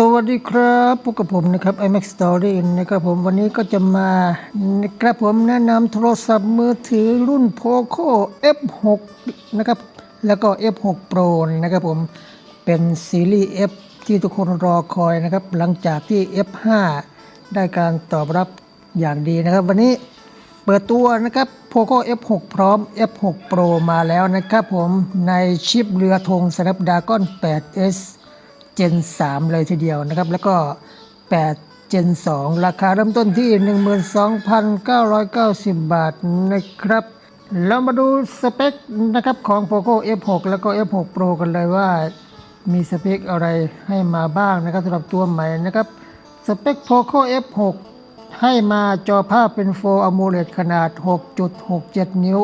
สวัสดีครับพบกับผมนะครับ iMac Story นะครับผมวันนี้ก็จะมานะครับผมแนะนำโทรศัพท์มือถือรุ่น Poco F6 นะครับแล้วก็ F6 Pro นะครับผมเป็นซีรีส์ F ที่ทุกคนรอคอยนะครับ หลังจากที่ F5 ได้การตอบรับอย่างดีนะครับ วันนี้เปิดตัวนะครับ Poco F6 พร้อม F6 Pro มาแล้วนะครับผมในชิปเรือธง Snapdragon 8S Gen 3 เลยทีเดียวนะครับ แล้วก็ 8 Gen 2 ราคาเริ่มต้นที่ 12,990 บาทนะครับ เรามาดูสเปคนะครับของ Poco F6 แล้วก็ F6 Pro กันเลยว่ามีสเปคอะไรให้มาบ้างนะครับสำหรับตัวใหม่นะครับ สเปค Poco F6 ให้มาจอภาพเป็น Full AMOLED ขนาด 6.67 นิ้ว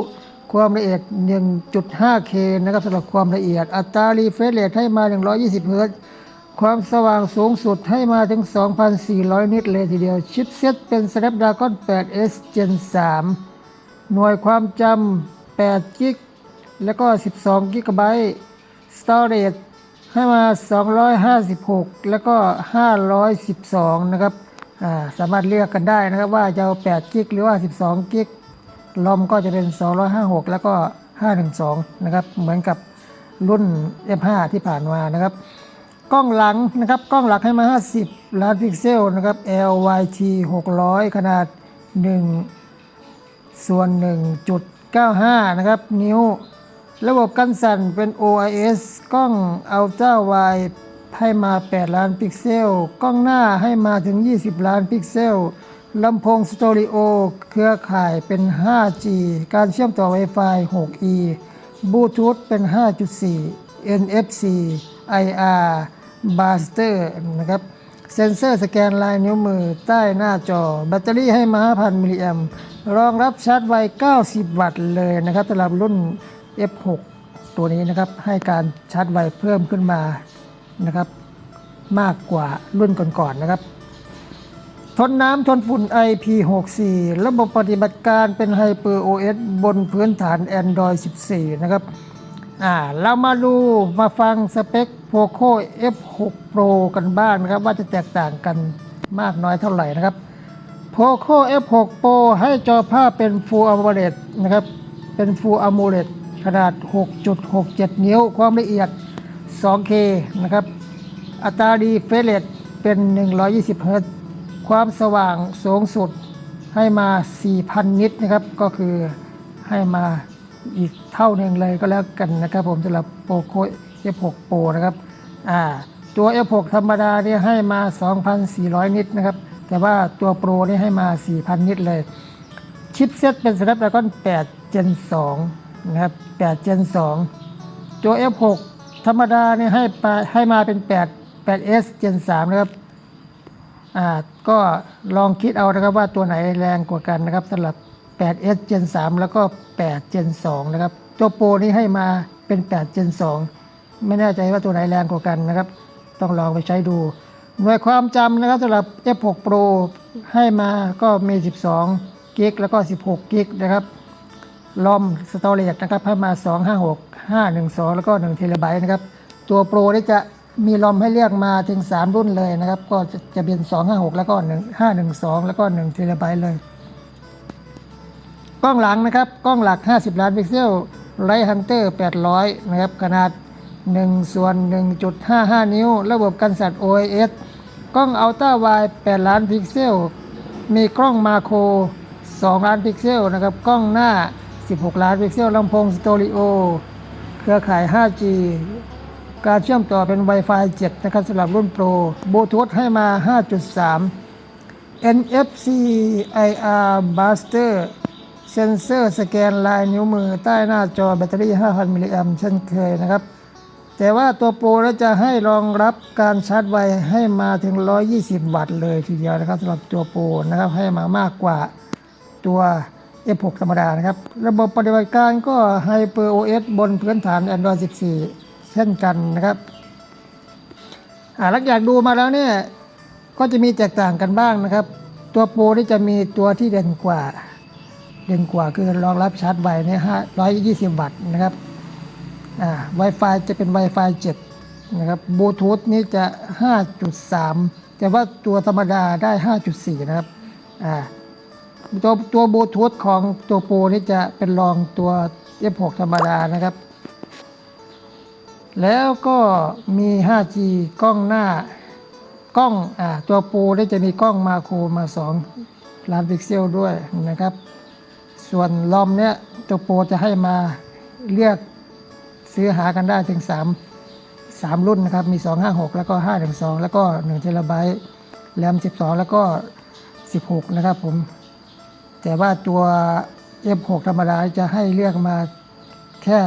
ความละเอียด 1.5K นะครับสำหรับความละเอียด อัตรา refresh rate ให้มา 120 Hz ความสว่างสูงสุดให้มาถึง 2,400 นิตเลยทีเดียว ชิปเซ็ตเป็น Snapdragon 8S Gen 3 หน่วยความจำ8กิกแล้วก็ 12กิกะไบต์ storage ให้มา 256 แล้วก็ 512 นะครับ สามารถเลือกกันได้นะครับว่าจะเอา8กิกหรือว่า 12กิกลอมก็จะเป็น 256 แล้วก็ 512 นะครับ เหมือนกับรุ่น F5 ที่ผ่านมานะครับ กล้องหลังนะครับ กล้องหลักให้มา 50 ล้านพิกเซลนะครับ LYT 600 ขนาด 1 ส่วน 1.95 นะครับ นิ้ว ระบบกันสั่นเป็น OIS กล้อง Ultra Wide ให้มา 8 ล้านพิกเซล กล้องหน้าให้มาถึง 20 ล้านพิกเซลลำโพงสตอริโอ เครือข่ายเป็น 5G การเชื่อมต่อ Wi-Fi 6E บลูทูธเป็น 5.4 NFC IR Buster นะครับเซ็นเซอร์สแกนลายนิ้วมือใต้หน้าจอ แบตเตอรี่ให้มา5,000มิลลิแอมป์รองรับชาร์จไว 90 วัตต์เลยนะครับสำหรับรุ่น F6 ตัวนี้นะครับให้การชาร์จไวเพิ่มขึ้นมานะครับ มากกว่ารุ่นก่อนๆนะครับ ทนน้ำทนฝุ่น IP64 ระบบปฏิบัติการเป็น Hyper OS บนพื้นฐาน Android 14 นะครับ อ่าเรามาดูมาฟังสเปค Poco F6 Pro กันบ้างนะครับ ว่าจะแตกต่างกันมากน้อยเท่าไหร่นะครับ Poco F6 Pro ให้จอภาพเป็น Full AMOLED นะครับ เป็น Full AMOLED ขนาด 6.67 นิ้ว ความละเอียด 2K นะครับ อัตราดีเฟรชเป็น120 Hz ความสว่างสูงสุดให้มา 4,000 นิตนะครับ ก็คือให้มา อีกเท่าหนึ่งเลยก็แล้วกันนะครับผมสำหรับ Poco F6 Pro นะครับอ่าตัว F6 ธรรมดาเนี่ยให้มา 2,400 นิตนะครับ แต่ว่าตัว Pro นี่ให้มา 4,000 นิตเลย ชิปเซ็ตเป็น Snapdragon 8 Gen 2 นะครับ 8 Gen 2 ตัว F6 ธรรมดาเนี่ยให้ไปให้มาเป็น 8 8S Gen 3 นะครับ อ่า ก็ลองคิดเอานะครับว่าตัวไหนแรงกว่ากันนะครับสำหรับ 8S Gen 3 แล้วก็8 Gen 2 นะครับ ตัวโปรนี่ให้มาเป็น 8 Gen 2 ไม่แน่ใจว่าตัวไหนแรงกว่ากันนะครับ ต้องลองไปใช้ดู หน่วยความจำนะครับสำหรับ F6 Pro ให้มาก็มี 12กิกแล้วก็ 16กิกนะครับลอมสตอเรจนะครับให้มา 256 512 แล้วก็1เทราไบต์นะครับ ตัวโปรนี่จะมีลอมให้เรียกมาถึง 3 รุ่นเลยนะครับ ก็จะจะเป็น 256 แล้วก็1 512 แล้วก็1เทราไบต์เลย กล้องหลังนะครับ กล้องหลัก 50 ล้านพิกเซลไ i ท์ฮันเตอร์800 นะครับ ขนาด 1 ส่วน 1.55 นิ้ว ระบบกันสั่น OIS กล้องอัลตร้าไวด์8ล้านพิกเซล มีกล้องมาโคร 2 ล้านพิกเซลนะครับ กล้องหน้า 16 ล้านพิกเซลลำโพงสตอริโอ เครือข่าย 5G การเชื่อมต่อเป็น Wi-Fi 7 นะครับสำหรับรุ่นโปรบลูทูธให้มา 5.3 NFC IR Buster เซ็นเซอร์สแกนลายนิ้วมือใต้หน้าจอแบตเตอรี่ 5,000 มิลลิแอมป์เช่นเคยนะครับ แต่ว่าตัวโปรแล้วจะให้รองรับการชาร์จไวให้มาถึง 120 วัตต์เลยทีเดียวนะครับสำหรับตัวโปรนะครับให้มามากกว่าตัว F6 ธรรมดานะครับ ระบบปฏิบัติการก็ Hyper OS บนพื้นฐาน Android 14 เช่นกันนะครับอ่าหลังจากดูมาแล้วเนี่ยก็จะมีแตกต่างกันบ้างนะครับ ตัวโปรนี่จะมีตัวที่เด่นกว่า เด่นกว่าคือรองรับชาร์จไวเนี่ยห้าร้อยยี่สิบวัตต์นะครับอ่า Wi-Fi จะเป็น Wi-Fi 7 นะครับบลูทูธนี่จะ 5.3 แต่ว่าตัวธรรมดาได้ 5.4 นะครับอ่าตัวตัวบลูทูธของตัวโปรนี่จะเป็นรองตัว F6 ธรรมดานะครับ แล้วก็มี 5G กล้องหน้ากล้องอ่าตัวโปรได้จะมีกล้องมาโครมา 2 ล้านพิกเซลด้วยนะครับ ส่วนลอมเนี่ยตัวโปรจะให้มาเลือกซื้อหากันได้ถึง 3 3 รุ่นนะครับ มี 256 แล้วก็ 512 แล้วก็1เทราไบต์แรม 12 แล้วก็ 16 นะครับผม แต่ว่าตัว F6 ธรรมดาจะให้เลือกมาแค่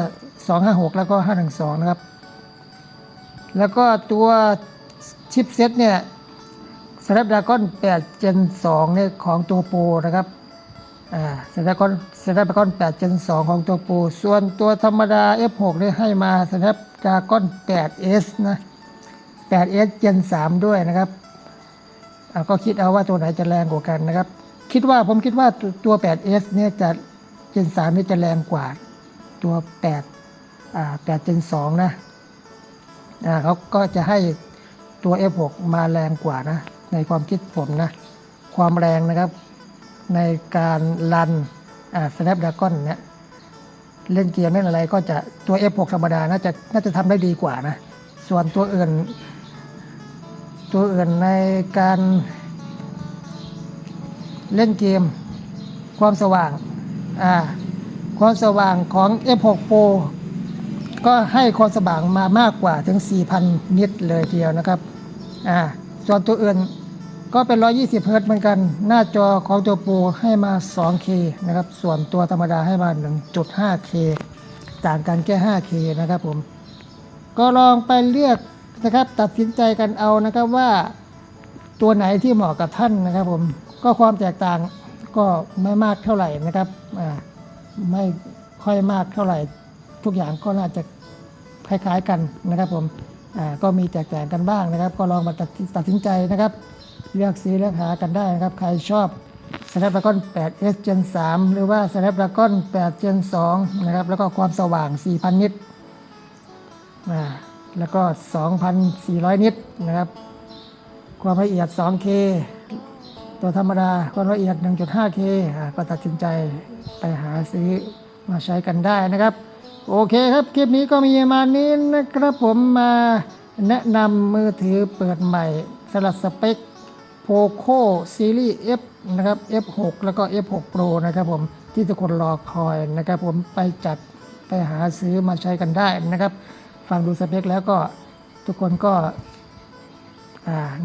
256 แล้วก็ 512 นะครับ แล้วก็ตัวชิปเซ็ตเนี่ย Snapdragon 8 Gen 2เนี่ยของตัวโปรนะครับ อ่า Snapdragon Snapdragon 8 Gen 2 ของตัวโปรส่วนตัวธรรมดา F6 เนี่ยให้มา Snapdragon 8S นะ 8S Gen 3 ด้วยนะครับอ่าก็คิดเอาว่าตัวไหนจะแรงกว่ากันนะครับ คิดว่าผมคิดว่าตัวตัว 8S เนี่ยจะ Gen 3นี่จะแรงกว่าตัว 8 อ่า 8 Gen 2 นะอ่าเขาก็จะให้ตัว F6 มาแรงกว่านะ ในความคิดผมนะ ความแรงนะครับ ในการรันอ่า Snapdragon เนี่ยเล่นเกมเล่นอะไรก็จะตัว F6 ธรรมดา น่าจะน่าจะทำได้ดีกว่านะ ส่วนตัวอื่น ตัวอื่นในการเล่นเกมความสว่างอ่าความสว่างของ F6 Pro ก็ให้ความสว่างมามากกว่าถึง 4,000 นิตเลยทีเดียวนะครับอ่าส่วนตัวอื่น ก็เป็น 120เฮิร์ตเหมือนกัน หน้าจอของตัวโปรให้มา 2K นะครับ ส่วนตัวธรรมดาให้มา 1.5K ต่างกันแค่ 5K นะครับผม ก็ลองไปเลือกนะครับ ตัดสินใจกันเอานะครับว่าตัวไหนที่เหมาะกับท่านนะครับผม ก็ความแตกต่างก็ไม่มากเท่าไหร่นะครับไม่ค่อยมากเท่าไหร่ ทุกอย่างก็น่าจะคล้ายๆกันนะครับผมก็มีแตกต่างกันบ้างนะครับ ก็ลองมาตัดตัดสินใจนะครับ เลือกซื้อเลือกหากันได้นะครับ ใครชอบ Snapdragon 8S Gen 3 หรือว่า Snapdragon 8 Gen 2 นะครับ แล้วก็ความสว่าง 4,000 นิตแล้วก็ 2,400 นิตนะครับ ความละเอียด 2K ตัวธรรมดาความละเอียด 1.5K อ่าก็ตัดสินใจไปหาซื้อมาใช้กันได้นะครับ โอเคครับ คลิปนี้ก็มีประมาณนี้นะครับผมมาแนะนำมือถือเปิดใหม่สลัดสเปค POCO Series F นะครับ F6 แล้วก็ F6 Pro นะครับผมที่ทุกคนรอคอยนะครับผมไปจัดไปหาซื้อมาใช้กันได้นะครับ ฟังดูสเปคแล้วก็ทุกคนก็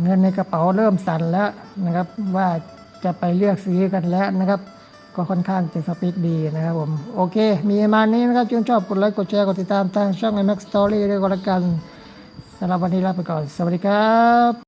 เงินในกระเป๋าเริ่มสั่นแล้วนะครับ ว่าจะไปเลือกซื้อกันแล้วนะครับ ก็ค่อนข้างจะสปีดดีนะครับผม โอเค มีประมาณนี้นะครับชื่นชอบกดไลค์กดแชร์กดติดตามทางช่อง iMac Story ด้วยก็แล้วกันสำหรับวันนี้ลาไปก่อน สวัสดีครับ